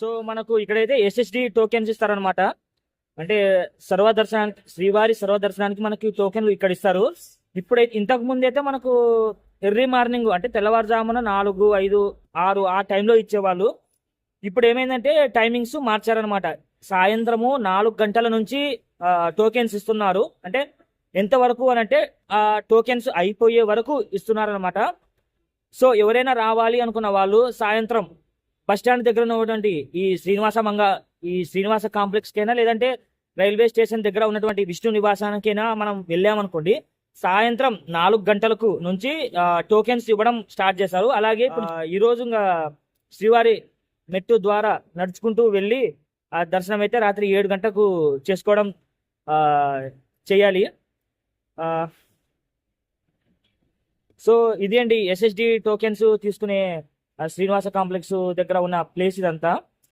So మనకు ఇక్కడైతే SSD tokens ఇస్తారనమాట అంటే సర్వదర్శనానికి శ్రీవారి సర్వదర్శనానికి మనకి టోకెన్లు ఇక్కడ ఇస్తారు. ఇప్పుడైతే ఇంతకు ముందు అయితే మనకు ఎర్లీ మార్నింగ్ అంటే తెల్లవారుజామున నాలుగు ఐదు ఆరు ఆ టైంలో ఇచ్చేవాళ్ళు. ఇప్పుడు ఏమైందంటే టైమింగ్స్ మార్చారనమాట సాయంత్రము నాలుగు గంటల నుంచి టోకెన్స్ ఇస్తున్నారు. అంటే ఎంత వరకు అని అంటే ఆ టోకెన్స్ అయిపోయే వరకు ఇస్తున్నారనమాట సో ఎవరైనా రావాలి అనుకున్న వాళ్ళు సాయంత్రం బస్ స్టాండ్ దగ్గర ఉన్నటువంటి ఈ శ్రీనివాస మంగ ఈ శ్రీనివాస కాంప్లెక్స్ కైనా లేదంటే రైల్వే స్టేషన్ దగ్గర ఉన్నటువంటి విష్ణు నివాసానికైనా మనం వెళ్ళామనుకోండి సాయంత్రం నాలుగు గంటలకు నుంచి టోకెన్స్ ఇవ్వడం స్టార్ట్ చేశారు. అలాగే ఈ రోజు ఇంకా శ్రీవారి మెట్టు ద్వారా నడుచుకుంటూ వెళ్ళి ఆ దర్శనం అయితే రాత్రి ఏడు గంటలకు చేసుకోవడం చేయాలి. సో ఇది అండి ఎస్ఎస్డి టోకెన్స్ తీసుకునే శ్రీనివాస కాంప్లెక్స్ దగ్గర ఉన్న ప్లేస్ ఇదంతా.